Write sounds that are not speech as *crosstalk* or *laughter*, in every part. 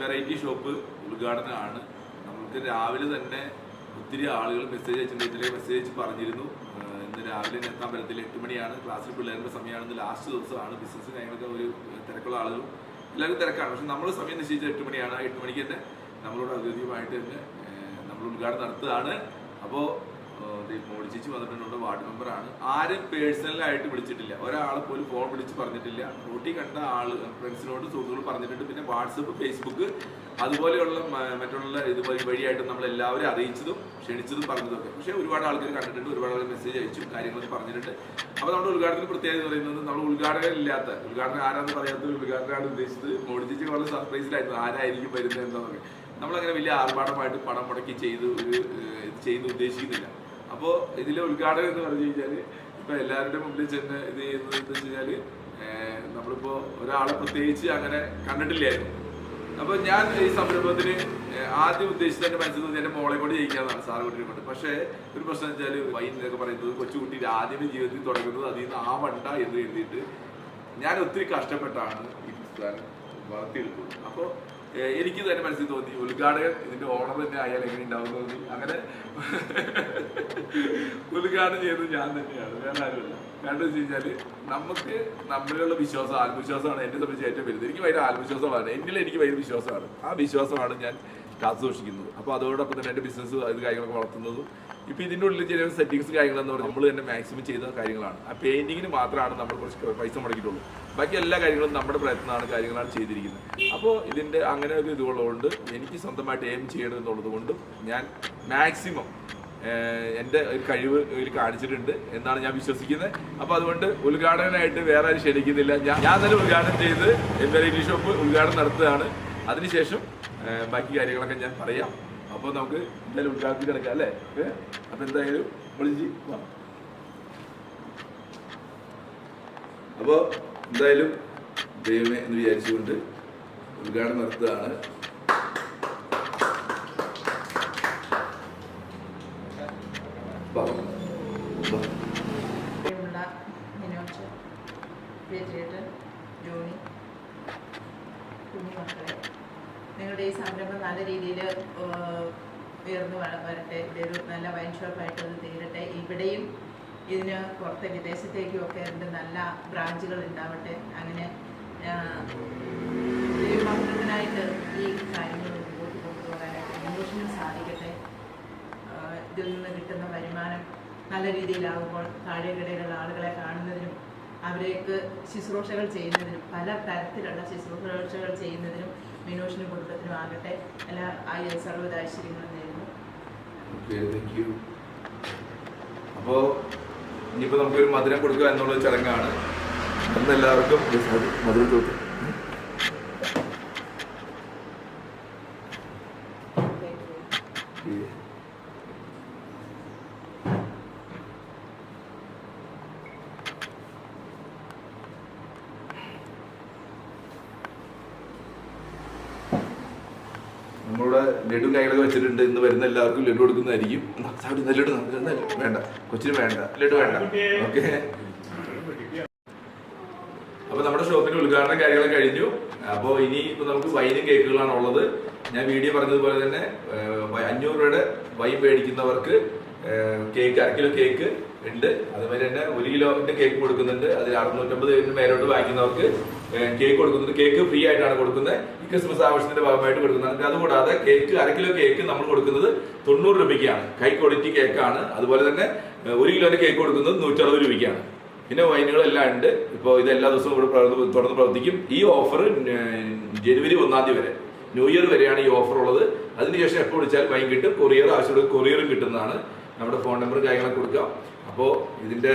Variety shop ഉദ്ഘാടനമാണ്. നമുക്ക് രാവിലെ തന്നെ ഒത്തിരി ആളുകൾ മെസ്സേജ് അയച്ചിട്ടുണ്ടെങ്കിൽ മെസ്സേജ് അയച്ച് പറഞ്ഞിരുന്നു. ഇന്ന് രാവിലെ എത്താൻ പറ്റത്തില്ല. എട്ട് മണിയാണ്. ക്ലാസ്സിൽ പിള്ളേരുടെ സമയമാണ്. ലാസ്റ്റ് ദിവസമാണ്. ബിസിനസ് കാര്യങ്ങളൊക്കെ ഒരു തിരക്കുള്ള ആളുകളും എല്ലാവരും തിരക്കാണ്. പക്ഷെ നമ്മൾ സമയം നിശ്ചയിച്ചത് എട്ട് മണിയാണ്. എട്ട് മണിക്ക് തന്നെ നമ്മളോട് ഔദ്യോഗികമായിട്ട് തന്നെ നമ്മൾ ഉദ്ഘാടനം നടത്തുകയാണ്. അപ്പോൾ മോളിച്ചേച്ചി വന്നിട്ടുണ്ട് വാർഡ് മെമ്പറാണ് ആരും പേഴ്സണലായിട്ട് വിളിച്ചിട്ടില്ല. ഒരാളെ പോലും ഫോൺ വിളിച്ച് പറഞ്ഞിട്ടില്ല. റോട്ടി കണ്ട ആൾ ഫ്രണ്ട്സിനോട് സുഹൃത്തുക്കൾ പറഞ്ഞിട്ടുണ്ട്. പിന്നെ വാട്സപ്പ് ഫേസ്ബുക്ക് അതുപോലെയുള്ള മറ്റുള്ള ഇത് വഴി വഴിയായിട്ട് നമ്മൾ എല്ലാവരും അറിയിച്ചതും ക്ഷണിച്ചതും പറഞ്ഞതൊക്കെ. പക്ഷേ ഒരുപാട് ആൾക്കാർ കണ്ടിട്ടുണ്ട് ഒരുപാട് ആൾക്കാർ മെസ്സേജ് അയച്ചു കാര്യങ്ങളൊക്കെ പറഞ്ഞിട്ടുണ്ട്. അപ്പോൾ നമ്മുടെ ഉദ്ഘാടനത്തിന് പ്രത്യേകത എന്ന് പറയുന്നത് നമ്മൾ ഉദ്ഘാടകൻ ഇല്ലാത്ത ഉദ്ഘാടനം ആരാന്ന് പറയാത്ത ഒരു ഉദ്ഘാടനമാണ് ഉദ്ദേശിച്ചത് മോഡിച്ചിക്ക് വളരെ സർപ്രൈസിലായിരുന്നു ആരായിരിക്കും വരുന്നത് എന്താണെന്നൊക്കെ നമ്മളങ്ങനെ വലിയ ആർഭാടമായിട്ട് പണം മുടക്കി ചെയ്ത് ഒരു ചെയ്ത് ഉദ്ദേശിക്കുന്നില്ല. അപ്പോൾ ഇതിലെ ഉദ്ഘാടനം എന്ന് പറഞ്ഞു കഴിഞ്ഞാൽ ഇപ്പൊ എല്ലാവരുടെ മുമ്പിൽ ചെന്ന് ഇത് ചെയ്യുന്നത് എന്ന് വെച്ച് കഴിഞ്ഞാൽ ഏഹ്, നമ്മളിപ്പോ ഒരാളെ പ്രത്യേകിച്ച് അങ്ങനെ കണ്ടിട്ടില്ലായിരുന്നു. അപ്പൊ ഞാൻ ഈ സംരംഭത്തിന് ആദ്യം ഉദ്ദേശിച്ചത് എന്റെ മനസ്സിൽ നിന്ന് എന്റെ മോളെ കൂടി ജയിക്കാന്നാണ് സാറ് കുട്ടിയെ കൊണ്ട് പക്ഷേ ഒരു പ്രശ്നം വെച്ചാൽ വൈൻ എന്നൊക്കെ പറയുന്നത് കൊച്ചുകുട്ടി ആദ്യമേ ജീവിതത്തിൽ തുടങ്ങുന്നത് അതിൽ നിന്ന് ആവണ്ട എന്ന് എഴുതിയിട്ട് ഞാൻ ഒത്തിരി കഷ്ടപ്പെട്ടാണ് ഈ പുസ്തകം വളർത്തിയെടുക്കുന്നത് അപ്പോൾ എനിക്ക് തന്നെ മനസ്സിൽ തോന്നി. ഉദ്ഘാടകൻ ഇതിന്റെ ഓണർ തന്നെ ആയാൽ എങ്ങനെ ഉണ്ടാവും തോന്നി. അങ്ങനെ ഉദ്ഘാടനം ചെയ്തത് ഞാൻ തന്നെയാണ്. വേറെ ആരുമില്ല. കാരണം വെച്ച് കഴിഞ്ഞാൽ നമുക്ക് നമ്മളിലുള്ള വിശ്വാസം ആത്മവിശ്വാസമാണ് എന്നെ സംബന്ധിച്ച് ഏറ്റവും വലുത്. എനിക്ക് ഭയങ്കര ആത്മവിശ്വാസമാണ്. എന്നിൽ എനിക്ക് ഭയങ്കര വിശ്വാസമാണ്. ആ വിശ്വാസമാണ് ഞാൻ കാത്തു സൂക്ഷിക്കുന്നത് അപ്പോൾ അതോടൊപ്പം തന്നെ എന്റെ ബിസിനസ് ഇത് കാര്യങ്ങളൊക്കെ വളർത്തുന്നതും. ഇപ്പോൾ ഇതിന്റെ ഉള്ളിൽ ചില സെറ്റിങ്സ് കാര്യങ്ങളെന്ന് പറഞ്ഞാൽ നമ്മൾ തന്നെ മാക്സിമം ചെയ്ത കാര്യങ്ങളാണ്. ആ പെയിന്റിങ്ങിന് മാത്രമാണ് നമ്മൾ കുറച്ച് പൈസ മുടക്കിയിട്ടുള്ളൂ. ബാക്കി എല്ലാ കാര്യങ്ങളും നമ്മുടെ പ്രയത്നമാണ് കാര്യങ്ങളാണ് ചെയ്തിരിക്കുന്നത്. അപ്പോൾ ഇതിന്റെ അങ്ങനെ ഒരു ഇതുള്ളതുകൊണ്ട് എനിക്ക് സ്വന്തമായിട്ട് എയിം ചെയ്യണം എന്നുള്ളത് കൊണ്ടും ഞാൻ മാക്സിമം എന്റെ ഒരു കഴിവ് ഇതിൽ കാണിച്ചിട്ടുണ്ട് എന്നാണ് ഞാൻ വിശ്വസിക്കുന്നത്. അപ്പോൾ അതുകൊണ്ട് ഉദ്ഘാടനമായിട്ട് വേറെ ആരും ക്ഷണിക്കുന്നില്ല. ഞാൻ ഞാൻ തന്നെ ഉദ്ഘാടനം ചെയ്ത് എന്റെ ഇംഗ്ലീഷ് ഷോപ്പ് ഉദ്ഘാടനം നടത്തുകയാണ്. അതിനുശേഷം ബാക്കി കാര്യങ്ങളൊക്കെ ഞാൻ പറയാം. അപ്പോൾ നമുക്ക് എന്തായാലും ഉദ്ഘാടനത്തിൽ കിടക്കാം അല്ലേ? അപ്പൊ അപ്പോൾ എന്തായാലും വിളിച്ച് അപ്പോൾ എന്തായാലും ദൈവമേ എന്ന് വിചാരിച്ചുകൊണ്ട് ഉദ്ഘാടനം നടത്തുകയാണ്. വരട്ടെ ഇതൊരു നല്ല വൈൻ ഷോപ്പായിട്ട് അത് തീരട്ടെ. ഇവിടെയും ഇതിന് പുറത്തെ വിദേശത്തേക്കും ഒക്കെ ഉണ്ട് നല്ല ബ്രാഞ്ചുകൾ ഉണ്ടാവട്ടെ. അങ്ങനെ ദൈവഭക്തത്തിനായിട്ട് ഈ കാര്യങ്ങൾ മുമ്പോട്ട് കൊണ്ടുപോകാനായിട്ട് ഇംഗ്ലീഷിനും സാധിക്കട്ടെ. ഇതിൽ നിന്ന് കിട്ടുന്ന വരുമാനം നല്ല രീതിയിലാകുമ്പോൾ താഴെക്കിടയിലുള്ള ആളുകളെ കാണുന്നതിനും അവരേക്ക് ശുശ്രൂഷകൾ ചെയ്യുന്നതിനും പല തരത്തിലുള്ള ശുശ്രൂഷകൾ ചെയ്യുന്നതിനും മിനോഷിനും കുടുംബത്തിനും ആകട്ടെ. എല്ലാ ആയ സർവത ഐശ്വര്യങ്ങളും നേരുന്നു ഓക്കെ താങ്ക് യു അപ്പോൾ ഇനിയിപ്പോൾ നമുക്കൊരു മധുരം കൊടുക്കുക എന്നുള്ള ചടങ്ങാണ്. അന്ന് എല്ലാവർക്കും മധുരം കൊടുത്തു നമ്മളിവിടെ ലഡു കൈകളൊക്കെ വെച്ചിട്ടുണ്ട്. ഇന്ന് വരുന്ന എല്ലാവർക്കും ലഡു കൊടുക്കുന്നതായിരിക്കും. ലഡു വേണ്ട. കൊച്ചിന് വേണ്ട. ലഡു വേണ്ട. ഓക്കെ. അപ്പൊ നമ്മുടെ ഷോപ്പിന്റെ ഉദ്ഘാടനം കാര്യങ്ങളൊക്കെ കഴിഞ്ഞു. അപ്പോൾ ഇനി ഇപ്പൊ നമുക്ക് വൈനും കേക്കുകളാണ് ഉള്ളത്. ഞാൻ വീഡിയോ പറഞ്ഞതുപോലെ തന്നെ അഞ്ഞൂറ് രൂപയുടെ വൈ മേടിക്കുന്നവർക്ക് കേക്ക് അര കിലോ കേക്ക് ഉണ്ട്. അതുപോലെ തന്നെ ഒരു കിലോന്റെ കേക്ക് കൊടുക്കുന്നുണ്ട്. അതിൽ അറുന്നൂറ്റമ്പത് മേലോട്ട് വാങ്ങിക്കുന്നവർക്ക് കേക്ക് കൊടുക്കുന്നുണ്ട്. കേക്ക് ഫ്രീ ആയിട്ടാണ് കൊടുക്കുന്നത്. ഈ ക്രിസ്മസ് ആഘോഷത്തിന്റെ ഭാഗമായിട്ട് കൊടുക്കുന്നത്. അതുകൂടാതെ കേക്ക് അര കിലോ കേക്ക് നമ്മൾ കൊടുക്കുന്നത് തൊണ്ണൂറ് രൂപയ്ക്കാണ്. ഹൈ ക്വാളിറ്റി കേക്കാണ് അതുപോലെ തന്നെ ഒരു കിലോന്റെ കേക്ക് കൊടുക്കുന്നത് നൂറ്ററുപത് രൂപയ്ക്കാണ്. പിന്നെ വൈനുകളെല്ലാം ഉണ്ട്. ഇപ്പോൾ ഇത് എല്ലാ ദിവസവും ഇവിടെ തുടർന്ന് പ്രവർത്തിക്കും. ഈ ഓഫർ ജനുവരി ഒന്നാം തീയതി വരെ ന്യൂ ഇയർ വരെയാണ് ഈ ഓഫർ ഉള്ളത്. അതിനുശേഷം എപ്പോൾ വിളിച്ചാൽ വൈൻ കിട്ടും കൊറിയർ ആവശ്യമുള്ള കൊറിയറും കിട്ടുന്നതാണ്. നമ്മുടെ ഫോൺ നമ്പർ കാര്യങ്ങളൊക്കെ കൊടുക്കാം. അപ്പോൾ ഇതിന്റെ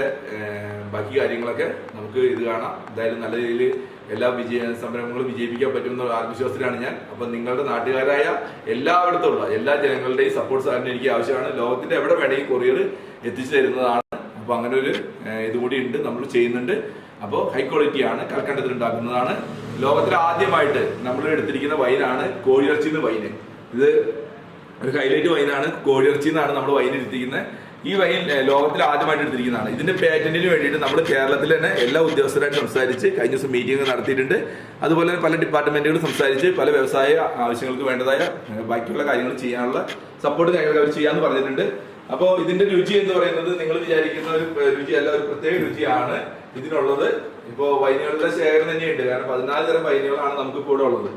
ബാക്കി കാര്യങ്ങളൊക്കെ നമുക്ക് ഇത് കാണാം. എന്തായാലും നല്ല രീതിയിൽ എല്ലാ വിജയ സംരംഭങ്ങളും വിജയിപ്പിക്കാൻ പറ്റുമെന്ന ആത്മവിശ്വാസത്തിലാണ് ഞാൻ. അപ്പം നിങ്ങളുടെ നാട്ടുകാരായ എല്ലായിടത്തുള്ള എല്ലാ ജനങ്ങളുടെയും സപ്പോർട്ട് സാറിന് എനിക്ക് ആവശ്യമാണ്. ലോകത്തിന്റെ എവിടെ വേണമെങ്കിൽ കൊറിയർ എത്തിച്ചു തരുന്നതാണ്. അപ്പം അങ്ങനെ ഒരു ഇതുകൂടി ഉണ്ട്. നമ്മൾ ചെയ്യുന്നുണ്ട്. അപ്പോൾ ഹൈ ക്വാളിറ്റി ആണ് കൽക്കണ്ടത്തിൽ ഉണ്ടാക്കുന്നതാണ്. ലോകത്തിൽ ആദ്യമായിട്ട് നമ്മൾ എടുത്തിരിക്കുന്ന വൈനാണ് കോഴിയിറച്ചിന്ന് വൈന് ഇത് ഒരു ഹൈലൈറ്റ് വൈനാണ്. കോഴിയിറച്ചി എന്നാണ് നമ്മൾ വൈൻ എടുത്തിരിക്കുന്നത് ഈ വൈൻ ലോകത്തിൽ ആദ്യമായിട്ട് എടുത്തിരിക്കുന്നതാണ്. ഇതിന്റെ പേറ്റന്റിന് വേണ്ടിയിട്ട് നമ്മൾ കേരളത്തിൽ തന്നെ എല്ലാ ഉദ്യോഗസ്ഥരായിട്ട് സംസാരിച്ച് കഴിഞ്ഞ ദിവസം മീറ്റിംഗ് നടത്തിയിട്ടുണ്ട്. അതുപോലെ പല ഡിപ്പാർട്ട്മെന്റുകളും സംസാരിച്ച് പല വ്യവസായ ആവശ്യങ്ങൾക്ക് വേണ്ടതായ ബാക്കിയുള്ള കാര്യങ്ങൾ ചെയ്യാനുള്ള സപ്പോർട്ട് കാര്യങ്ങൾ അവർ ചെയ്യാന്ന് പറഞ്ഞിട്ടുണ്ട്. അപ്പോൾ ഇതിന്റെ രുചി എന്ന് പറയുന്നത് നിങ്ങൾ വിചാരിക്കുന്ന ഒരു രുചി അല്ല ഒരു പ്രത്യേക രുചിയാണ് ഇതിനുള്ളത്. ഇപ്പോ വൈനുകളുടെ ശേഖരം തന്നെയുണ്ട്. കാരണം പതിനാല് തരം വൈനുകളാണ് നമുക്ക് കൂടെ ഉള്ളത്.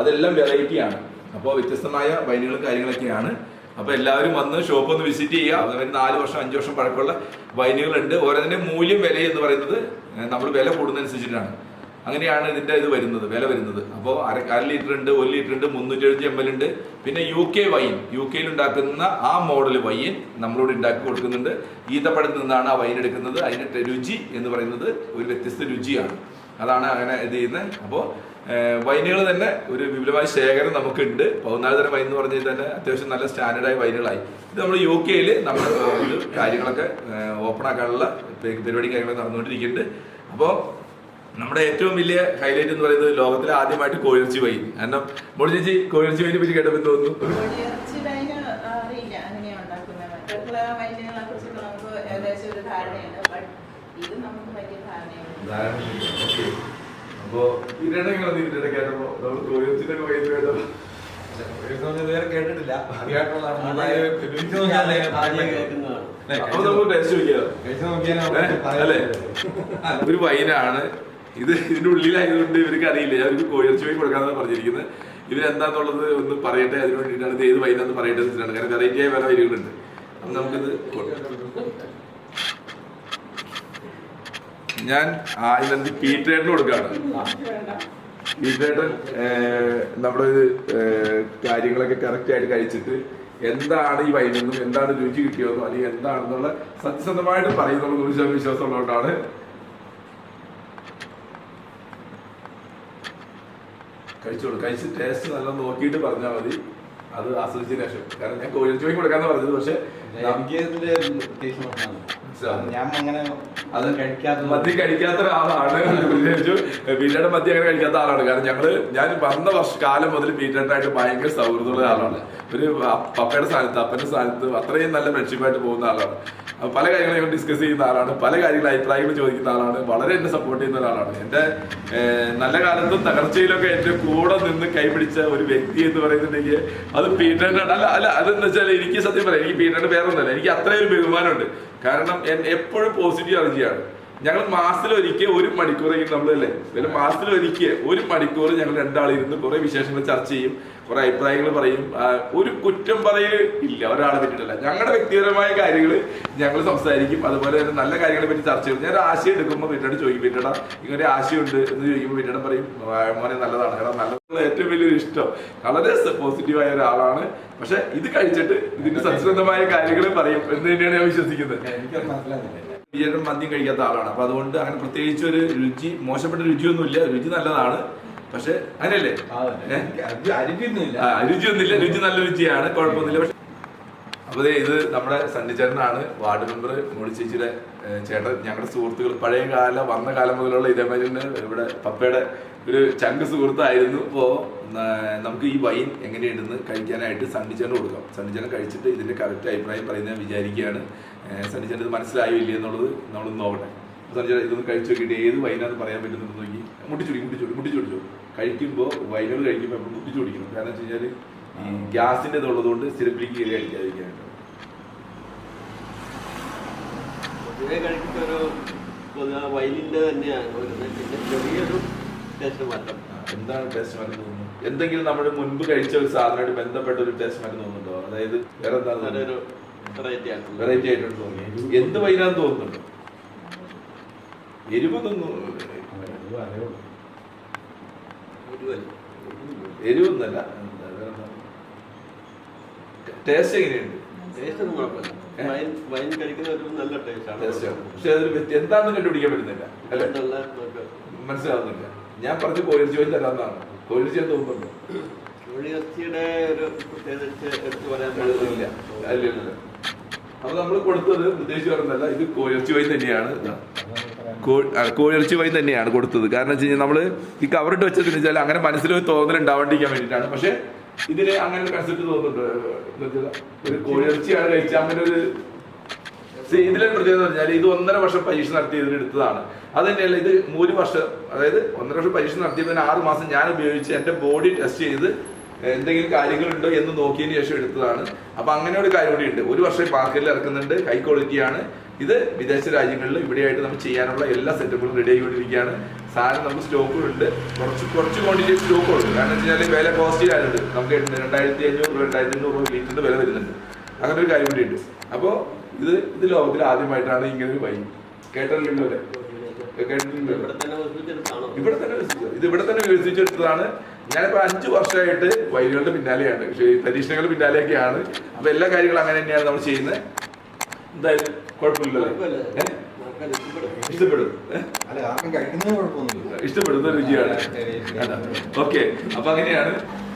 അതെല്ലാം വെറൈറ്റി ആണ്. അപ്പോൾ വ്യത്യസ്തമായ വൈനുകളും കാര്യങ്ങളൊക്കെയാണ്. അപ്പോൾ എല്ലാവരും വന്ന് ഷോപ്പ് ഒന്ന് വിസിറ്റ് ചെയ്യുക. അതുപോലെ നാല് വർഷം അഞ്ച് വർഷം പഴക്കമുള്ള വൈനുകളുണ്ട്. ഓരോന്നിന്റെ മൂല്യം വില എന്ന് പറയുന്നത് നമ്മൾ വില കൂടുന്നതനുസരിച്ചിട്ടാണ്. അങ്ങനെയാണ് ഇതിന്റെ ഇത് വരുന്നത് വില വരുന്നത്. അപ്പോൾ അര അര ലിറ്റർ ഉണ്ട് ഒരു ലിറ്റർ ഉണ്ട് മുന്നൂറ്റി എം എൽ ഉണ്ട്. പിന്നെ യു കെ വൈൻ യു കെയിൽ ഉണ്ടാക്കുന്ന ആ മോഡൽ വൈൻ നമ്മളോട് ഉണ്ടാക്കി കൊടുക്കുന്നുണ്ട്. ഈത്തപ്പഴത്തിൽ നിന്നാണ് ആ വൈൻ എടുക്കുന്നത്. അതിന്റെ രുചി എന്ന് പറയുന്നത് ഒരു വ്യത്യസ്ത രുചിയാണ്. അതാണ് അങ്ങനെ ഇത് ചെയ്യുന്നത്. അപ്പോൾ വൈനുകൾ തന്നെ ഒരു വിപുലമായ ശേഖരം നമുക്കുണ്ട്. പതിനാല് തരം വൈൻ എന്ന് പറഞ്ഞാൽ തന്നെ അത്യാവശ്യം നല്ല സ്റ്റാൻഡേർഡായ വൈനുകളായി. ഇത് നമ്മൾ യു കെയിൽ നമ്മുടെ കാര്യങ്ങളൊക്കെ ഓപ്പൺ ആക്കാനുള്ള പരിപാടി കാര്യങ്ങളൊക്കെ നടന്നുകൊണ്ടിരിക്കുന്നുണ്ട്. അപ്പോൾ നമ്മുടെ ഏറ്റവും വലിയ ഹൈലൈറ്റ് എന്ന് പറയുന്നത് ലോകത്തിലെ ആദ്യമായിട്ട് കോഴിർച്ചി വൈൻ. കാരണം മോളി ചേച്ചി കോഴിർച്ചി വൈനെ പറ്റി കേട്ടപ്പോൾ തോന്നുന്നു. കോഴിയിറച്ചി വൈന് അറിയില്ല എങ്ങനെയാ ഉണ്ടാക്കുന്നത് മറ്റുള്ള വൈനുകളെ കുറിച്ചൊക്കെ നമുക്ക് ഏകദേശം ഒരു ധാരണയുണ്ട് ബട്ട് ഇത് നമുക്ക് വലിയ ധാരണയുണ്ട് അപ്പോ ഇതിനെ ഇതിനെ കേട്ടപ്പോ നമ്മൾ കോഴിർച്ചിന്റെ വൈൻ കേട്ടപ്പോ ഇതുവരെ കേട്ടിട്ടില്ല? ഒരു വൈനാണ്. ഇത് ഇതിന്റെ ഉള്ളിലായതുകൊണ്ട് ഇവർക്ക് അറിയില്ല. ഞാൻ ഒരു പോയി കൊടുക്കാന്നാണ് പറഞ്ഞിരിക്കുന്നത്. ഇവരെന്താന്നുള്ളത് ഒന്ന് പറയട്ടെ? അതിന് വേണ്ടിയിട്ടാണ് ഇത് ഏത് വൈനാന്ന് പറയട്ടെ കാരണം വെറൈറ്റി ആയ പല വൈനുകളുണ്ട് അപ്പൊ നമുക്കിത് കൊടുക്കാം. ഞാൻ ആയിരത്തി പീറ്റേട്ടന് കൊടുക്കാണ്. പീറ്റേട്ടൻ നമ്മുടെ കാര്യങ്ങളൊക്കെ കറക്റ്റ് ആയിട്ട് കഴിച്ചിട്ട് എന്താണ് ഈ വൈനെന്നും എന്താണ് രുചി കിട്ടിയതെന്നും അല്ലെങ്കിൽ എന്താണെന്നുള്ള സത്യസന്ധമായിട്ട് പറയുന്നുള്ള ഒരു വിശ്വാസം ഉള്ളതുകൊണ്ടാണ് കഴിച്ചോളൂ. കഴിച്ച് ടേസ്റ്റ് നല്ല നോക്കിയിട്ട് പറഞ്ഞാൽ മതി. അത് ആസ്വദിച്ചതിന് ശേഷം. കാരണം ഞാൻ കോഴിച്ചോയ്ക്ക് കൊടുക്കാന്ന് പറഞ്ഞത്. പക്ഷെ എനിക്ക്. ഞാൻ അങ്ങനെ അത് കഴിക്കാത്ത മദ്യം കഴിക്കാത്ത ഒരാളാണ് വിചാരിച്ചു. മദ്യം അങ്ങനെ കഴിക്കാത്ത ആളാണ്. കാരണം ഞങ്ങൾ ഞാൻ വന്ന വർഷ കാലം മുതൽ പീറ്ററായിട്ട് ഭയങ്കര സൗഹൃദമുള്ള ആളാണ്. ഒരു പപ്പയുടെ സ്ഥാനത്ത് അപ്പന്റെ സ്ഥാനത്ത് അത്രയും നല്ല ഫ്രണ്ട്ഷിപ്പായിട്ട് പോകുന്ന ആളാണ്. പല കാര്യങ്ങളും ഡിസ്കസ് ചെയ്യുന്ന ആളാണ്. പല കാര്യങ്ങളും അഭിപ്രായങ്ങൾ ചോദിക്കുന്ന ആളാണ്. വളരെ എന്നെ സപ്പോർട്ട് ചെയ്യുന്ന ഒരാളാണ്. എന്റെ നല്ല കാലത്തും തകർച്ചയിലൊക്കെ എന്റെ കൂടെ നിന്ന് കൈപിടിച്ച ഒരു വ്യക്തി എന്ന് പറയുന്നുണ്ടെങ്കിൽ അത് പീറ്ററിന്റെ അല്ല അല്ല അതെന്ന് വെച്ചാൽ എനിക്ക് സത്യം പറയാം എനിക്ക് പീറ്ററിന്റെ പേരൊന്നുമല്ല. എനിക്ക് അത്രയൊരു ബഹുമാനമുണ്ട്. കാരണം എപ്പോഴും പോസിറ്റീവ് എനർജിയാണ് ഞങ്ങൾ മാസത്തിൽ ഒരിക്കൽ ഒരു മണിക്കൂറെങ്കിലും നമ്മളല്ലേ മാസത്തിൽ ഒരിക്കൽ ഒരു മണിക്കൂർ ഞങ്ങൾ രണ്ടാളിരുന്ന് കുറെ വിശേഷങ്ങൾ ചർച്ച ചെയ്യും. കുറെ അഭിപ്രായങ്ങൾ പറയും. ഒരു കുറ്റം പറയൽ ഇല്ല. ഒരാളെ പറ്റിയിട്ടില്ല. ഞങ്ങളുടെ വ്യക്തിപരമായ കാര്യങ്ങൾ ഞങ്ങൾ സംസാരിക്കും. അതുപോലെ തന്നെ നല്ല കാര്യങ്ങളെ പറ്റി ചർച്ച ചെയ്യും. ഞാൻ ഒരു ആശയം എടുക്കുമ്പോൾ വീട്ടിലോട് ചോദിക്കും വീട്ടിടാ ഇങ്ങനെ ആശയമുണ്ട് എന്ന് ചോദിക്കുമ്പോൾ വീട്ടിടം പറയും "ആ, മോനെ നല്ലതാണ്. കാരണം നല്ലതുള്ള ഏറ്റവും വലിയൊരു ഇഷ്ടം. വളരെ പോസിറ്റീവായ ഒരാളാണ്. പക്ഷെ ഇത് കഴിച്ചിട്ട് ഇതിന്റെ സത്യസന്ധമായ കാര്യങ്ങൾ പറയും എന്ന് തന്നെയാണ് ഞാൻ വിശ്വസിക്കുന്നത്. എനിക്കത് മനസ്സിലാകുന്നില്ല വിജയൻ മദ്യം കഴിക്കാത്ത ആളാണ്. അപ്പൊ അതുകൊണ്ട് അങ്ങനെ പ്രത്യേകിച്ച് ഒരു രുചി മോശപ്പെട്ട രുചിയൊന്നുമില്ല. രുചി നല്ലതാണ്. പക്ഷെ അങ്ങനെയല്ലേ? രുചി രുചിയൊന്നുമില്ല രുചി നല്ല രുചിയാണ് കുഴപ്പമൊന്നുമില്ല. പക്ഷെ അപ്പൊ ഇത് നമ്മുടെ സണ്ണിച്ചേട്ടനാണ് വാർഡ് മെമ്പർ മോളി ചേച്ചിയുടെ ചേട്ടൻ. ഞങ്ങളുടെ സുഹൃത്തുക്കൾ പഴയ കാലം വന്ന കാലം മുതലുള്ള ഇതേമാതിരി ഇവിടെ പപ്പയുടെ ഒരു ചങ്ക് സുഹൃത്തായിരുന്നു. ഇപ്പോ നമുക്ക് ഈ വൈൻ എങ്ങനെയുണ്ടെന്ന് കഴിക്കാനായിട്ട് സണ്ണിച്ചേട്ടൻ കൊടുക്കാം. സണ്ണിച്ചേട്ടൻ കഴിച്ചിട്ട് ഇതിന്റെ കറക്റ്റ് അഭിപ്രായം പറയുന്നത് വിചാരിക്കുകയാണ്. സണ്ണിച്ചേട്ടൻ ഇത് മനസ്സിലായില്ല എന്നുള്ളത് നമ്മൾ നോക്കട്ടെ. സണ്ണിച്ചേട്ടൻ ഇതൊന്ന് കഴിച്ചു നോക്കിയിട്ട് ഏത് വൈനാന്ന് പറയാൻ പറ്റുന്നുണ്ടെന്ന് നോക്കി. മുട്ടിച്ചുടി മുട്ടിച്ചുടി മുട്ടിച്ചുടിച്ചു. കഴിക്കുമ്പോൾ വൈനുകൾ കഴിക്കുമ്പോൾ നമ്മൾ മുട്ടിച്ചു കുടിക്കണം. കാരണം വെച്ച് കഴിഞ്ഞാൽ ഈ ഗ്യാസിന്റെ ഇതുള്ളതുകൊണ്ട് സ്ഥിരപ്പിലേക്ക് കയറി കഴിക്കാതിരിക്കാനായിട്ട്. പൊതുവെ കഴിക്കുന്ന ഒരു വൈനിന്റെ തന്നെയാണ്. ചെറിയൊരു ടേസ്റ്റ് മാറ്റം. എന്താണ് ടേസ്റ്റ് മാറ്റം തോന്നുന്നത് എന്തെങ്കിലും നമ്മൾ മുൻപ് കഴിച്ച ഒരു സാധനമായിട്ട് ബന്ധപ്പെട്ട ഒരു ടേസ്റ്റ് മാറ്റം തോന്നുന്നുണ്ടോ? അതായത് വേറെ എന്താ വെറൈറ്റി ആണ്. വെറൈറ്റി ആയിട്ടുണ്ട് തോന്നി എന്ത് വൈനാന്ന് തോന്നുന്നുണ്ടോ? എരിവ് തോന്നുന്നു എരിവൊന്നല്ല ടേസ്റ്റ് എങ്ങനെയുണ്ട്? പക്ഷെ അതൊരു വ്യത്യ- എന്താണെന്ന് കണ്ടുപിടിക്കാൻ പറ്റുന്നില്ല. അല്ലേ? മനസ്സിലാവുന്നില്ല. ഞാൻ പറഞ്ഞു കോഴി ജോലി തരാന്നാണ് കോഴി ചെയ്യാൻ തോന്നുന്നുണ്ടോ? അല്ലല്ല അപ്പൊ നമ്മൾ കൊടുത്തത് ഉദ്ദേശിച്ചു പറഞ്ഞല്ല ഇത് കോഴി ജോലി തന്നെയാണ്. ഇതാ. കോ- ആ, കോഴിറച്ചി വൈൻ തന്നെയാണ് കൊടുത്തത്. കാരണം വെച്ച് കഴിഞ്ഞാൽ നമ്മൾ ഈ കവറിട്ട് വെച്ചതെന്ന് വെച്ചാൽ അങ്ങനെ മനസ്സിൽ ഒരു തോന്നൽ ഉണ്ടാവാണ്ടിരിക്കാൻ വേണ്ടിയിട്ടാണ്. പക്ഷെ ഇതിന് അങ്ങനെ ഒരു കൺസെപ്റ്റ് തോന്നുന്നുണ്ട്. ഒരു കോഴിയിറച്ചിയാണ് കഴിച്ച അങ്ങനെ ഒരു ഇതിലെ പ്രത്യേകത പറഞ്ഞാൽ ഇത് ഒന്നര വർഷം പരീക്ഷ നടത്തി ഇതിന് എടുത്തതാണ്. അത് തന്നെയല്ല ഇത് മൂന്ന് വർഷം അതായത് ഒന്നര വർഷം പരീക്ഷ നടത്തിയപ്പോൾ ആറ് മാസം ഞാൻ ഉപയോഗിച്ച് എന്റെ ബോഡി ടെസ്റ്റ് ചെയ്ത് എന്തെങ്കിലും കാര്യങ്ങളുണ്ടോ എന്ന് നോക്കിയതിന് ശേഷം എടുത്തതാണ്. അപ്പൊ അങ്ങനെ ഒരു കാര്യം കൂടി ഉണ്ട്. ഒരു വർഷം പാർക്കറ്റിൽ ഇറക്കുന്നുണ്ട്. ഹൈ ക്വാളിറ്റിയാണ് ഇത് വിദേശ രാജ്യങ്ങളിൽ ഇവിടെയായിട്ട് നമുക്ക് ചെയ്യാനുള്ള എല്ലാ സെറ്റപ്പുകളും റെഡി ആയിക്കൊണ്ടിരിക്കുകയാണ്. സാധനം നമുക്ക് സ്റ്റോക്കുകളുണ്ട്. കുറച്ച് കുറച്ച് ക്വാണ്ടിറ്റി സ്റ്റോക്കുകളുണ്ട്. കാരണം വെച്ച് കഴിഞ്ഞാൽ വില കോസ്റ്റ്ലി ആയതുണ്ട് നമുക്ക് രണ്ടായിരത്തി അഞ്ഞൂറ് രൂപ രണ്ടായിരത്തി അഞ്ഞൂറ് രൂപ ലിറ്ററിന്റെ വില വരുന്നുണ്ട്. അങ്ങനെ ഒരു കാര്യം കൂടി ഉണ്ട് അപ്പോൾ ഇത് ഇത് ലോകത്തിൽ ആദ്യമായിട്ടാണ് ഇങ്ങനെ ഒരു വൈ കേട്ടിട്ടില്ലല്ലോ ഇവിടെ തന്നെ. ഇത് ഇവിടെ തന്നെ വികസിച്ചെടുത്തതാണ് ഞാനിപ്പോ അഞ്ചു വർഷമായിട്ട് വൈനുകളുടെ പിന്നാലെയാണ്. പക്ഷേ പരീക്ഷണങ്ങളുടെ പിന്നാലെയൊക്കെയാണ്. അപ്പൊ എല്ലാ കാര്യങ്ങളും അങ്ങനെ തന്നെയാണ് നമ്മൾ ചെയ്യുന്നത്. എന്തായാലും കുഴപ്പമില്ലല്ലോ. ഇഷ്ടപ്പെടും. ഇഷ്ടപ്പെടുന്ന രുചിയാണ് ഓക്കെ. അപ്പൊ അങ്ങനെയാണ്.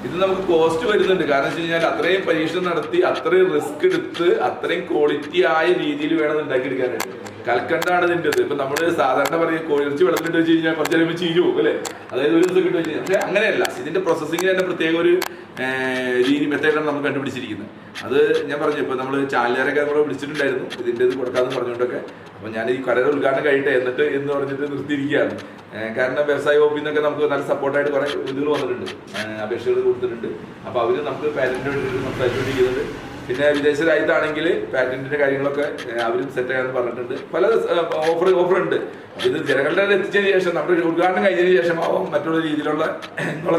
ഇത് നമുക്ക് കോസ്റ്റ് വരുന്നുണ്ട്. കാരണം വെച്ച് കഴിഞ്ഞാൽ അത്രയും പരീക്ഷണം നടത്തി അത്രയും റിസ്ക് എടുത്ത് അത്രയും ക്വാളിറ്റി ആയ രീതിയിൽ വേണം ഉണ്ടാക്കിയെടുക്കാനായിട്ട്. കൽക്കണ്ടാണ് ഇതിന്റെ ഇപ്പൊ നമ്മൾ സാധാരണ പറയും കോഴിച്ച് വെള്ളത്തിലിട്ട് വെച്ച് കഴിഞ്ഞാൽ കുറച്ച് കഴിയുമ്പോൾ ചീരുവോ പോകും അല്ലെ? അതായത് ഒരു ദിവസം കിട്ടും പക്ഷെ അങ്ങനെയല്ല. ഇതിന്റെ പ്രോസസ്സിംഗിന് തന്നെ പ്രത്യേക ഒരു രീതി മെത്തേഡാണ് നമ്മൾ കണ്ടുപിടിച്ചിരിക്കുന്നത്. അത് ഞാൻ പറഞ്ഞു ഇപ്പൊ നമ്മൾ ചാനലുകാരൊക്കെ നമ്മളെ വിളിച്ചിട്ടുണ്ടായിരുന്നു. ഇതിന്റെ ഇത് കൊടുക്കാന്ന് പറഞ്ഞുകൊണ്ടൊക്കെ. അപ്പൊ ഞാൻ ഈ കടയുടെ ഉദ്ഘാടനം കഴിയട്ടെ എന്നിട്ട് എന്ന് പറഞ്ഞിട്ട് നിർത്തിയിരിക്കുകയാണ്. കാരണം വ്യവസായ വകുപ്പിൽ നിന്നൊക്കെ നമുക്ക് നല്ല സപ്പോർട്ടായിട്ട് കുറെ ഇതുകൾ വന്നിട്ടുണ്ട്. അപേക്ഷകൾ കൊടുത്തിട്ടുണ്ട്. അപ്പൊ അവർ നമുക്ക് പാറ്റന്റിന് വേണ്ടി സംസാരിച്ചുകൊണ്ടിരിക്കുന്നുണ്ട്. പിന്നെ വിദേശ രാജ്യത്താണെങ്കിൽ പാറ്റന്റിന്റെ കാര്യങ്ങളൊക്കെ അവരും സെറ്റ് ആയെന്ന് പറഞ്ഞിട്ടുണ്ട്. പല ഓഫർ ഓഫർ ഉണ്ട്. ഇത് ജനങ്ങളുടെ എത്തിച്ചതിന് ശേഷം നമ്മുടെ ഉദ്ഘാടനം കഴിഞ്ഞതിന് ശേഷം ആവും മറ്റുള്ള രീതിയിലുള്ള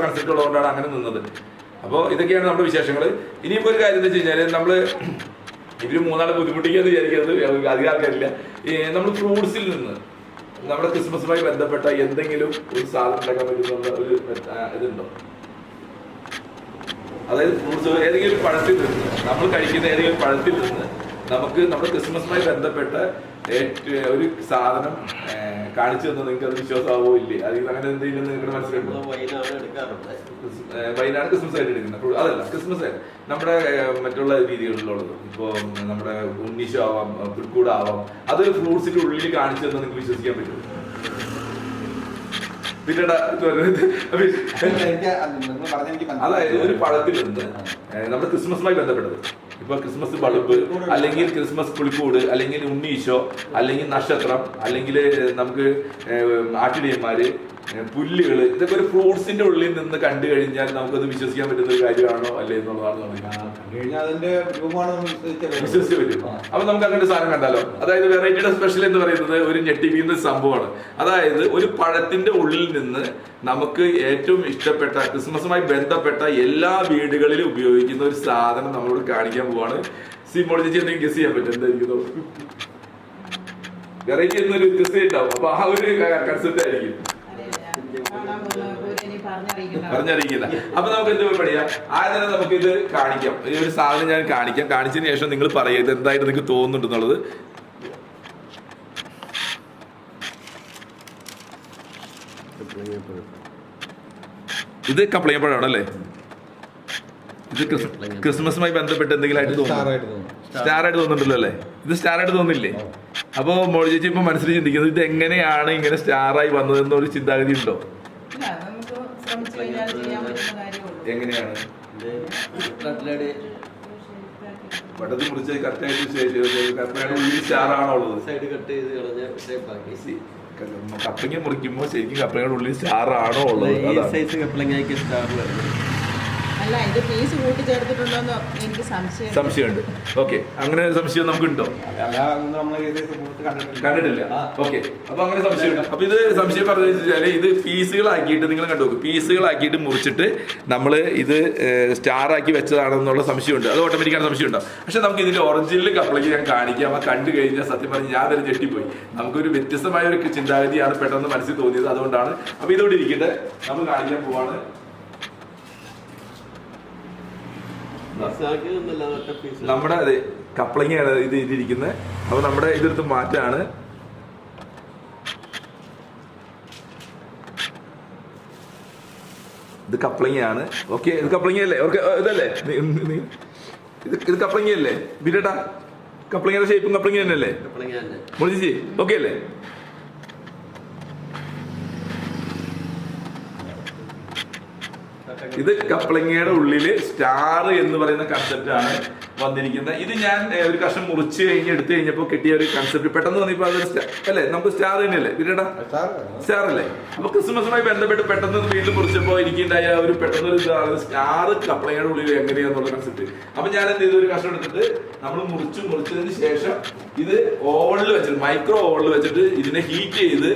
കൺസെപ്റ്റ് ഉള്ളതുകൊണ്ടാണ് അങ്ങനെ നിന്നത്. അപ്പോൾ ഇതൊക്കെയാണ് നമ്മുടെ വിശേഷങ്ങൾ ഇനിയിപ്പോൾ ഒരു കാര്യം എന്ന് വെച്ച് കഴിഞ്ഞാൽ നമ്മൾ ഇവർ മൂന്നാളെ ബുദ്ധിമുട്ടിക്കാന്ന് വിചാരിക്കുന്നത് അധികം ആൾക്കാരില്ല. നമ്മൾ ഫ്രൂട്ട്സിൽ നിന്ന് നമ്മുടെ ക്രിസ്മസുമായി ബന്ധപ്പെട്ട എന്തെങ്കിലും ഒരു സാധനം ഉണ്ടാക്കാൻ പറ്റുന്ന ഒരു ഇതുണ്ടോ? അതായത് ഫ്രൂട്ട്സ് ഏതെങ്കിലും പഴത്തിൽ നിന്ന് നമ്മൾ കഴിക്കുന്ന ഏതെങ്കിലും പഴത്തിൽ നിന്ന് നമുക്ക് നമ്മുടെ ക്രിസ്മസുമായി ബന്ധപ്പെട്ട ഒരു സാധനം കാണിച്ചു തന്നെ നിങ്ങൾക്ക് അത് വിശ്വാസമാവോ ഇല്ലേ? അല്ലെങ്കിൽ അങ്ങനെ എന്തെങ്കിലും നിങ്ങളുടെ മനസ്സിലുണ്ടോ? വൈനാട് ക്രിസ്മസ് ആയിട്ട് എടുക്കുന്നത്. അതല്ല ക്രിസ്മസ് ആയിട്ട്. നമ്മുടെ മറ്റുള്ള രീതികളിലുള്ളത്. ഇപ്പോ നമ്മുടെ ഉണ്ണീശോ ആവാം പുൽക്കൂട് ആവാം. അതൊരു ഫ്രൂട്ട്സിന്റെ ഉള്ളിൽ കാണിച്ചു തന്നെ നിങ്ങൾക്ക് വിശ്വസിക്കാൻ പറ്റും പിന്നീട് അതായത് ഒരു. പഴത്തിൽ നിന്ന് നമ്മുടെ ക്രിസ്മസുമായി ബന്ധപ്പെട്ടത്. ഇപ്പൊ ക്രിസ്മസ് ബൾബ് അല്ലെങ്കിൽ ക്രിസ്മസ് പുളിക്കൂട് അല്ലെങ്കിൽ ഉണ്ണീശോ അല്ലെങ്കിൽ നക്ഷത്രം അല്ലെങ്കിൽ നമുക്ക് ആട്ടിടിയന്മാര് ഏഹ് പുല്ലുകൾ ഇതൊക്കെ ഒരു ഫ്രൂട്ട്സിന്റെ ഉള്ളിൽ നിന്ന് കണ്ടു കഴിഞ്ഞാൽ നമുക്കത് വിശ്വസിക്കാൻ പറ്റുന്ന ഒരു കാര്യമാണോ അല്ലേ എന്നുള്ളതാണ് ആ, വിശ്വസിച്ച് അപ്പൊ നമുക്ക് അങ്ങനെ സാധനം കണ്ടാലോ? അതായത് വെറൈറ്റിയുടെ സ്പെഷ്യൽ എന്ന് പറയുന്നത് ഒരു ഞെട്ടിപ്പിക്കുന്ന സംഭവമാണ്. അതായത് ഒരു പഴത്തിന്റെ ഉള്ളിൽ നിന്ന് നമുക്ക് ഏറ്റവും ഇഷ്ടപ്പെട്ട ക്രിസ്മസുമായി ബന്ധപ്പെട്ട എല്ലാ വീടുകളിലും ഉപയോഗിക്കുന്ന ഒരു സാധനം നമ്മളോട് കാണിക്കാൻ പോവാണ്. സിമോളജി എന്തെങ്കിലും ഗസ് ചെയ്യാൻ പറ്റും എന്തായിരിക്കും വെറൈറ്റി എന്നൊരു ഗസ് ഉണ്ടാവും അപ്പൊ ആ ഒരു കൺസെപ്റ്റ് ആയിരിക്കും. പറഞ്ഞറിയിക്കില്ല അപ്പൊ നമുക്ക് എന്ത് പഠിക്കാം ആദ്യം തന്നെ നമുക്ക് ഇത് കാണിക്കാം. ഈ ഒരു സാധനം ഞാൻ കാണിക്കാം. കാണിച്ചതിന് ശേഷം നിങ്ങൾ പറയുക ഇത് എന്തായിട്ട് നിങ്ങൾക്ക് തോന്നുന്നുണ്ടെന്നുള്ളത് ഇത് കപ്ലയപ്പഴാണ് അല്ലേ? ഇത് ക്രിസ്മസുമായി ബന്ധപ്പെട്ട് എന്തെങ്കിലും ആയിട്ട് തോന്നുന്നു. സ്റ്റാർ. ആയിട്ട് തോന്നുന്നുണ്ടല്ലോ അല്ലേ? ഇത് സ്റ്റാർ ആയിട്ട് തോന്നില്ലേ അപ്പൊ മോളി ചേച്ചി ഇപ്പൊ മനസ്സിൽ ചിന്തിക്കുന്നത് ഇത് എങ്ങനെയാണ് ഇങ്ങനെ സ്റ്റാർ ആയി വന്നതെന്നൊരു ചിന്താഗതി ഉണ്ടോ ഇല്ല നമുക്ക് ശ്രമിച്ചു കഴിഞ്ഞാൽ ചെയ്യാൻ പറ്റുന്ന കാര്യമുള്ളൂ എങ്ങനെയാണ്? വട്ടത്തിൽ മുറിച്ച് കറക്റ്റായിട്ട് കറക്റ്റായിട്ട് ഉള്ളിൽ ഉള്ളത്? സൈഡ് കട്ട് ചെയ്ത് കളഞ്ഞ ഷേപ്പാക്കി കപ്പങ്ങ മുറിക്കുമ്പോൾ ശരിക്കും കപ്പങ്ങയുടെ ഉള്ളിൽ സ്റ്റാറാണോ ഉള്ളത്? ഈ സൈസ് കപ്പളങ്ങയ്ക്ക് സ്റ്റാർ വരുന്നത് അല്ല ഇത് പീസ് കൂട്ടി ചേർത്തിട്ടുണ്ടോന്ന് എനിക്ക് സംശയം സംശയമുണ്ട്. ഓക്കെ അങ്ങനെ ഒരു സംശയം നമുക്ക് ഉണ്ടോ കണ്ടിട്ടില്ല ഓക്കെ അപ്പൊ അങ്ങനെ സംശയമുണ്ട്. അപ്പൊ ഇത് സംശയം പറഞ്ഞു വെച്ചാൽ ഇത് പീസുകളാക്കിയിട്ട് നിങ്ങൾ കണ്ടു നോക്ക്. പീസുകളാക്കിയിട്ട് മുറിച്ചിട്ട് നമ്മൾ ഇത് സ്റ്റാർ ആക്കി വെച്ചതാണെന്നുള്ള സംശയമുണ്ട്. അത് ഓട്ടോമാറ്റിക്കാണ് ഉണ്ടാവും പക്ഷെ നമുക്ക് ഇതിന്റെ ഒറിജിനൽ കപ്പളേക്ക് ഞാൻ കാണിക്കാം. ആ കണ്ടു കഴിഞ്ഞാൽ സത്യം പറഞ്ഞ് ഞാൻ തന്നെ ഞെട്ടിപ്പോയി. നമുക്കൊരു വ്യത്യസ്തമായ ഒരു ചിന്താഗതിയാണ് പെട്ടെന്ന് മനസ്സിൽ തോന്നിയത് അതുകൊണ്ടാണ്. അപ്പൊ ഇതോടെ ഇരിക്കട്ടെ. നമ്മൾ കാണിക്കാൻ പോവാണ് പീസാക്കി ഒന്നല്ല ഒറ്റ പീസ് നമ്മുടെ അതെ കപ്ലങ്ങയാണ് ഇത് ഇതിരിക്കുന്നത് അപ്പൊ നമ്മുടെ ഇതെടുത്ത് മാറ്റാണ്. ഇത് കപ്ലങ്ങയാണ് ഓക്കെ ഇത് കപ്ലങ്ങയല്ലേ ഓക്കെ ഇതല്ലേ? നി- ഇത് കപ്ലിംഗ് അല്ലേ? ബിരട്ടാ കപ്ലങ്ങയുടെ ഷേപ്പും കപ്ലിംഗ് തന്നെയല്ലേ? തന്നെ. ഓക്കെ അല്ലേ? ഇത് കപ്ലങ്ങയുടെ ഉള്ളിൽ സ്റ്റാർ എന്ന് പറയുന്ന കൺസെപ്റ്റ് ആണ് വന്നിരിക്കുന്നത്. ഇത് ഞാൻ ഒരു കഷ്ണം മുറിച്ച് കഴിഞ്ഞ് എടുത്തു കഴിഞ്ഞപ്പോൾ കിട്ടിയ ഒരു കൺസെപ്റ്റ് പെട്ടെന്ന് തോന്നിയപ്പോൾ അത് അല്ലേ? നമുക്ക് സ്റ്റാർ തന്നെയല്ലേ? പിന്നീടാ സ്റ്റാർ അല്ലേ? അപ്പൊ ക്രിസ്മസുമായി ബന്ധപ്പെട്ട് പെട്ടെന്ന് വീണ്ടും കുറിച്ചപ്പോ എനിക്കുണ്ടായ ഒരു പെട്ടെന്ന് ഒരു ഇതാണ് സ്റ്റാർ കപ്ലയുടെ ഉള്ളിൽ എങ്ങനെയാന്നുള്ള കൺസെപ്റ്റ് അപ്പൊ ഞാൻ എന്ത് ചെയ്തു? ഒരു കഷ്ണം എടുത്തിട്ട് നമ്മൾ മുറിച്ച് മുറിച്ചതിന് ശേഷം ഇത് ഓവണിൽ വെച്ചിട്ട് മൈക്രോ ഓവണിൽ വെച്ചിട്ട് ഇതിനെ ഹീറ്റ് ചെയ്ത്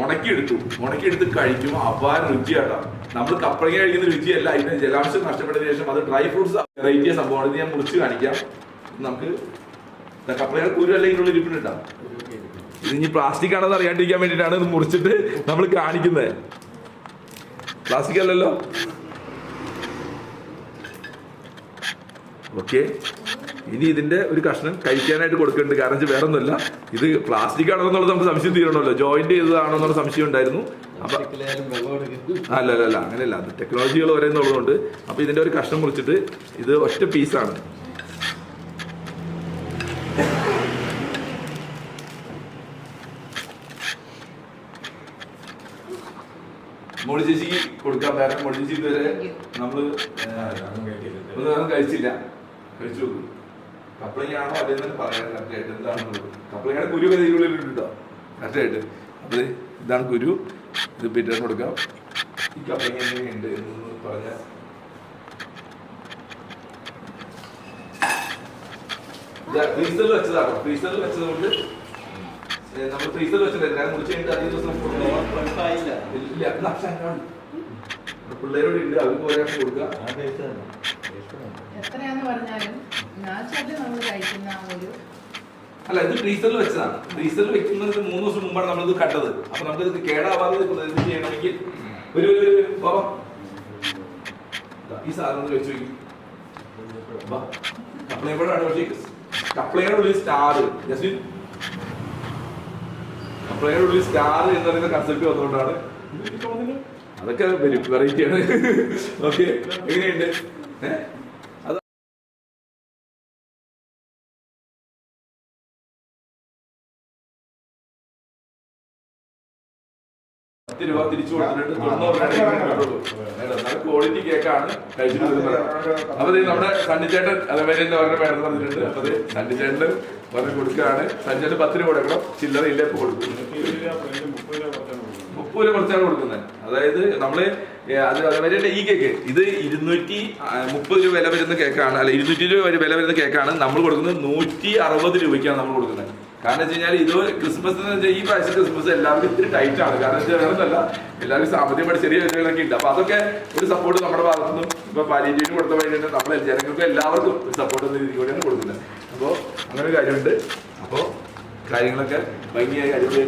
ഉണക്കിയെടുത്തു ഉണക്കിയെടുത്ത് കഴിക്കുമ്പോൾ അപാര രുചിയാട്ടാ. നമ്മൾ കപ്പളങ്ങ കഴിക്കുന്ന രുചിയല്ല. ഇതിന് ജലാംശം നഷ്ടപ്പെട്ടതിന് ശേഷം അത് ഡ്രൈ ഫ്രൂട്ട്സ് വെറൈറ്റിയ സംഭവമാണ്. ഇത് ഞാൻ മുറിച്ച് കാണിക്കാം. നമുക്ക് കപ്പളയുടെ കുരു അല്ലെങ്കിൽ ഉള്ള ഇരിപ്പിട്ടാ ഇത് ഇനി പ്ലാസ്റ്റിക് ആണെന്ന് അറിയാണ്ടിരിക്കാൻ വേണ്ടിയിട്ടാണ് ഇത് മുറിച്ചിട്ട് നമ്മൾ കാണിക്കുന്നത്. പ്ലാസ്റ്റിക് അല്ലല്ലോ? ഓക്കെ ഇനി ഇതിന്റെ ഒരു കഷ്ണം കഴിക്കാനായിട്ട് കൊടുക്കുന്നുണ്ട് കാരണം വെച്ചാൽ വേറെ ഒന്നുമില്ല ഇത് പ്ലാസ്റ്റിക് ആണോ എന്നുള്ളത് നമുക്ക് സംശയം തീരണമല്ലോ. ജോയിന്റ് ചെയ്തതാണോ എന്നുള്ള സംശയം ഉണ്ടായിരുന്നു. അപ്പൊ അല്ല അല്ല അല്ല അങ്ങനെയല്ല. അത് ടെക്നോളജികൾ വരുന്നുള്ളതുകൊണ്ട് അപ്പൊ ഇതിന്റെ ഒരു കഷ്ണം മുറിച്ചിട്ട് ഇത് ഒറ്റ പീസാണ് മോളി ചേച്ചിക്ക് കൊടുക്കാൻ കാരണം മോളി ചേച്ചി ഇതുവരെ നമ്മൾ ഒന്നും വേറെ കഴിച്ചില്ല. കഴിച്ചു നോക്കും കപ്പളങ്ങയാണോ അതെന്ന് പറയാൻ കറക്റ്റായിട്ട് കഥയിലുള്ളിൽ ഇട്ടോ കറക്റ്റായിട്ട്. അപ്പൊ ഇതാണ് ഗുരു. ഇത് പിറ്റേന്ന് കൊടുക്കാം. ഈ കപ്ലിംഗ് എങ്ങനെയുണ്ട് എന്ന് പറഞ്ഞാൽ ഫ്രീസറിൽ വെച്ചതാണോ? ഫ്രീസറിൽ വെച്ചത് കൊണ്ട് നമ്മൾ ഫ്രീസറിൽ വെച്ചത് ഞാൻ മുറിച്ച് കഴിഞ്ഞിട്ട് അധികം ദിവസം ഇല്ല. പിള്ളേരോട് ഉണ്ട് അവർക്ക് ഒരാൾക്ക് കൊടുക്കുക എത്രയാന്ന് പറഞ്ഞാലും നാച്ചുറലി നമ്മൾ കഴിക്കുന്ന ആ ഒരു അല്ല ഇത് ഫ്രീസറിൽ വെച്ചതാണ്. ഫ്രീസറിൽ വെക്കുന്നതിന് മൂന്ന് ദിവസം മുമ്പാണ് നമ്മളിത് കണ്ടത്. അപ്പൊ നമുക്ക് ഇത് കേടാവാതെ ഇത് ഇത് ചെയ്യണമെങ്കിൽ ഒരു ഒരു- ബാബാ ഈ സാധനം വെച്ച് നോക്കി. കപ്ലൈമ്പോഴാണ് പക്ഷേ കപ്ലയോടുള്ള സ്റ്റാർ ജസ്റ്റ് കപ്ലയോടുള്ള സ്റ്റാർ എന്ന് പറയുന്ന കൺസെപ്റ്റ് വന്നുകൊണ്ടാണ് അതൊക്കെ വെറൈറ്റിയാണ് ഓക്കെ *laughs* എങ്ങനെയുണ്ട്? ഏഹ് പത്ത് രൂപ തിരിച്ചു കൊടുത്തിട്ട് തൊണ്ണൂറ് രൂപ ക്വാളിറ്റി കേക്കാണ് കഴിച്ചിട്ട് വരുന്നത്. അപ്പൊ നമ്മുടെ സണ്ണിച്ചേട്ടൻ അതേമാതിരി എന്താ പറഞ്ഞ വേണമെന്ന് പറഞ്ഞിട്ടുണ്ട്. അപ്പൊ സണ്ണിച്ചേട്ടൻ പറഞ്ഞ് കൊടുക്കുകയാണ്. സണ്ണിച്ചേട്ടൻ പത്ത് രൂപ കൊടുക്കണം. ചില്ലറ ഇല്ല ഇപ്പൊ കൊടുക്കും മുപ്പത് രൂപ കുറച്ചാണ് കൊടുക്കുന്നത്. അതായത് നമ്മൾ അത് അതേമാതിരി ഈ കേക്ക് ഇത് ഇരുന്നൂറ്റി മുപ്പത് രൂപ വില വരുന്ന കേക്കാണ് അല്ല ഇരുന്നൂറ്റി രൂപ വരെ വില വരുന്ന കേക്കാണ് നമ്മൾ കൊടുക്കുന്നത് നൂറ്റി അറുപത് രൂപയ്ക്കാണ് നമ്മൾ കൊടുക്കുന്നത്. കാരണം വെച്ച് കഴിഞ്ഞാൽ ഇത് ക്രിസ്മസ് എന്ന് വെച്ചാൽ ഈ പ്രാവശ്യം ക്രിസ്മസ് എല്ലാവർക്കും ഇത്തിരി ടൈറ്റ് ആണ്. കാരണം വെച്ചാൽ വേറെ എല്ലാവരും എല്ലാവർക്കും സാമ്പത്തികമായിട്ട് ചെറിയ വിലകളൊക്കെ ഉണ്ട്. അപ്പൊ അതൊക്കെ ഒരു സപ്പോർട്ട് നമ്മുടെ ഭാഗത്തു നിന്നും ഇപ്പൊ പാലിയേറ്റീവ് കൊടുത്ത വേണ്ടിയിട്ട് നമ്മളെ ജനങ്ങൾക്ക് എല്ലാവർക്കും ഒരു സപ്പോർട്ട് എന്ന രീതിയിൽ കൂടിയാണ് കൊടുക്കുന്നത് അപ്പോൾ അങ്ങനെ ഒരു കാര്യമുണ്ട്. അപ്പോൾ കാര്യങ്ങളൊക്കെ ഭംഗിയായി അടിപൊളി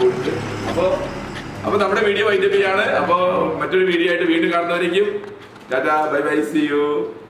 പോയിട്ടുണ്ട്. അപ്പോ അപ്പൊ നമ്മുടെ വീഡിയോ വൈദ്യുതിയാണ് ചെയ്യാണ് അപ്പോ മറ്റൊരു വീഡിയോ ആയിട്ട് വീണ്ടും കാണുന്നവരേക്കും. Tata bye bye see you